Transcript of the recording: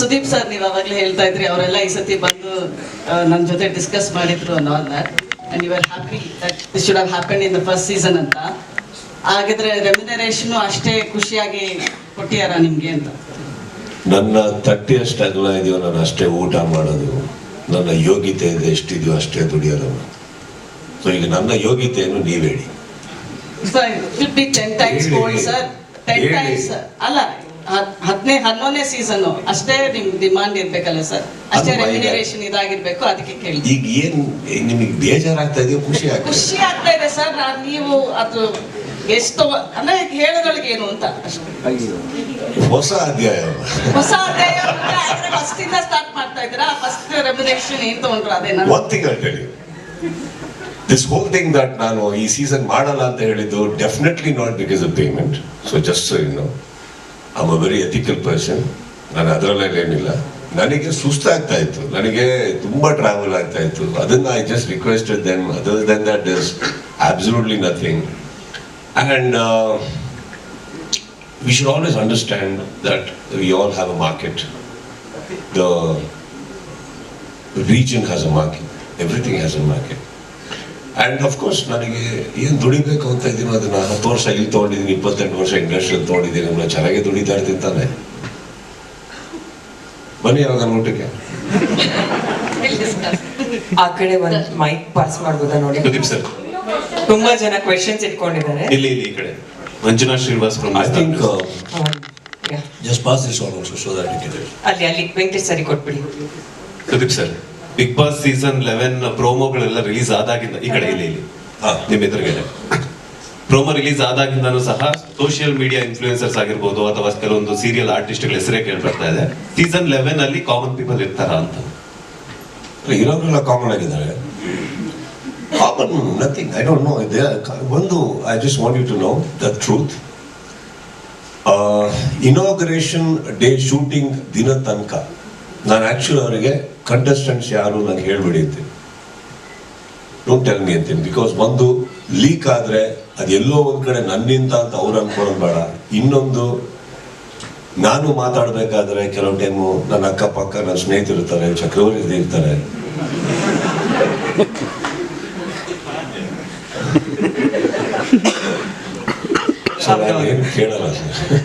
Sudeep sir ನೀವು ಅವಾಗಲೇ ಹೇಳ್ತಾ ಇದ್ರಿ ಅವರೆಲ್ಲ ಈ ಸತಿ ಬಂದು ನನ್ನ ಜೊತೆ ಡಿಸ್ಕಸ್ ಮಾಡಿದ್ರು ಅನ್ನೋ and you are happy that this should have happen in the first season ಅಂತ. ಹಾಗಿದ್ರೆ ರೆಮ್ಯುನರೇಷನ್ ಅಷ್ಟೇ ಖುಷಿಯಾಗಿ ಕೊಟ್ಟಿಯಾರ ನಿಮ್ಗೆ ಅಂತ? ನನ್ನ ತಟ್ಟಿ ಅಷ್ಟೇ ಅಗಲ ಇದೆಯೋ ನಾನು ಅಷ್ಟೇ ಊಟ ಮಾಡೋದು. ನನ್ನ ಯೋಗ್ಯತೆ ಇದೆ ಎಷ್ಟಿದೆಯೋ ಅಷ್ಟೇ ದುಡಿಯೋದು. ಸೊ ಈಗ ನನ್ನ ಯೋಗ್ಯತೆಯನ್ನು ನೀವು ಹೇಳಿ. Sir B ten times. Gold sir ten. Times ಅಲ್ಲ ಹದಿನೇ ಹನ್ನೊಂದನೇ ಸೀಸನ್ ಅಷ್ಟೇ ನಿಮ್ ಡಿಮಾಂಡ್ ಇರ್ಬೇಕಲ್ಲ ಸರ್ ಅಷ್ಟೇ? ರೆಮ್ಯುನರೇಷನ್ ಇದಾಗಿರ್ಬೇಕು ಅದಕ್ಕೆ ಕೇಳಿ. ಈಗ ಏನು ನಿಮಗೆ ಬೇಜಾರಾಗ್ತಾ ಇದೆಯೋ ಖುಷಿ ಆಗ್ತದೆ ಖುಷಿ ಆಗ್ತಾ ಇದೆ ಸರ್ ನಾನು ನೀವು ಅದು ಎಷ್ಟು ಅಂದ್ರೆ ಹೇಳದೊಳಗೆ ಏನು ಅಂತ ಹೊಸ ಅಧ್ಯಾಯ. ಹೊಸ ಅಧ್ಯಾಯ ಫಸ್ಟ್ ಇಂದ ಸ್ಟಾರ್ಟ್ ಮಾಡ್ತಾ ಇದ್ದೀರಾ? ಫಸ್ಟ್ ರೆಮ್ಯುನರೇಷನ್ ಏನ್ ತಗೊಂಡ್ರು ಅದೇನಾ ಒತ್ತಿಗೆ ಹೇಳಿ ದಿಸ್ ಹೋಲ್ ಥಿಂಗ್ ದಟ್ ನಾನು ಈ ಸೀಸನ್ ಮಾಡಲ್ಲ ಅಂತ ಹೇಳಿದ್ದು definitely not because of payment so just you know I'm a very ethical person ನಾನು ಅದರಲ್ಲೇನಿಲ್ಲ ಏನಿಲ್ಲ ನನಗೆ ಸುಸ್ತಾಗ್ತಾ ಇತ್ತು ನನಗೆ ತುಂಬಾ ಟ್ರಾವೆಲ್ ಆಗ್ತಾ ಇತ್ತು ಅದನ್ನ I just requested then other then that is absolutely nothing and we should always understand that we all have a market. The region has a market. Everything has a market. And of course course, ನನಗೆ ಏನು ದುಡಿಬೇಕು ಅಂತ ಇದೀನೋ ಅದನ್ನ ಹತ್ತು ವರ್ಷ ಇಲ್ಲಿ ತೊಗೊಂಡಿದ್ದೀನಿ ಇಪ್ಪತ್ತೆಂಟು ವರ್ಷ ಇಂಡಸ್ಟ್ರಿಯಲ್ಲಿ ತೊಗೊಂಡಿದ್ದೀನಿ ನಾನು ಚೆನ್ನಾಗಿ ದುಡಿತಾ ಇರ್ತಿರ್ತಾನೆ ತಾನೆ ಬನ್ನಿ ಯಾವಾಗ ಊಟಕ್ಕೆ. ಆ ಕಡೆ ಒಂದು ಮೈಕ್ ಪಾಸ್ ಮಾಡ್ಬೋದಾ ನೋಡಿ? ಪ್ರದೀಪ್ ಸರ್ ತುಂಬಾ ಜನ ಕ್ವೆಶನ್ಸ್ ಇಟ್ಕೊಂಡಿದ್ದಾರೆ. ಇಲ್ಲಿ ಇಲ್ಲಿ ಈ ಕಡೆ. ಮಂಜುನಾ Srinivas from I think. Just pass this on also so that it ಅಲ್ಲಿ ಅಲ್ಲಿ ವೆಂಕಟೇಶ್ ಸರಿ ಕೊಟ್ಬಿಡಿ. Pradeep sir big boss season eleven ಪ್ರೋಮೋಗಳೆಲ್ಲ release ಆದಾಗಿಂದ ಈ ಕಡೆ ಇಲ್ಲಿ. ಇಲ್ಲಿ. ನಿಮ್ಮ ಎದುರುಗಡೆ. ಪ್ರೋಮೋ ರಿಲೀಸ್ ಆದಾಗಿಂದನೂ ಸಹ ಸೋಷಿಯಲ್ ಮೀಡಿಯಾ ಇನ್ಫ್ಲೂಯೆನ್ಸರ್ಸ್ ಆಗಿರ್ಬೋದು ಅಥವಾ ಕೆಲವೊಂದು ಸೀರಿಯಲ್ ಆರ್ಟಿಸ್ಟ್ಗಳ ಹೆಸರೇ ಕೇಳ್ಬರ್ತಾ ಇದೆ. ಸೀಸನ್ ಲೆವೆನ್ ಅಲ್ಲಿ ಕಾಮನ್ ಪೀಪಲ್ ಇರ್ತಾರ ಅಂತ. ಇರೋರೆಲ್ಲ ಕಾಮನ್ ಆಗಿದ್ದಾರೆ. Common nothing I don't know ಇದೆ ಒಂದು I just want you to know the truth inauguration day shooting ದಿನ ತನಕ. ನಾನು ಆ್ಯಕ್ಚುಲಿ ಅವರಿಗೆ ಕಂಟೆಸ್ಟೆಂಟ್ಸ್ ಯಾರು ನಂಗೆ ಹೇಳ್ಬಿಡಿ ಅಂತೀನಿ ಡೋಂಟ್ ಟೆಲ್ ಮಿ ಅಂತೀನಿ ಬಿಕಾಸ್ ಒಂದು ಲೀಕ್ ಆದರೆ ಅದು ಎಲ್ಲೋ ಒಂದು ಕಡೆ ನನ್ನಿಂದ ಅಂತ ಅವ್ರು ಅನ್ಕೊಳ್ಳೋದು ಬೇಡ. ಇನ್ನೊಂದು ನಾನು ಮಾತಾಡಬೇಕಾದ್ರೆ ಕೆಲವು ಟೈಮು ನನ್ನ ಅಕ್ಕಪಕ್ಕ ನನ್ನ ಸ್ನೇಹಿತರಿರ್ತಾರೆ ಚಕ್ರವರ್ತಿ ಇರ್ತಾರೆ. ಸರ್ ನಾನ್ ಏನು ಕೇಳಲ್ಲ ಸರ್.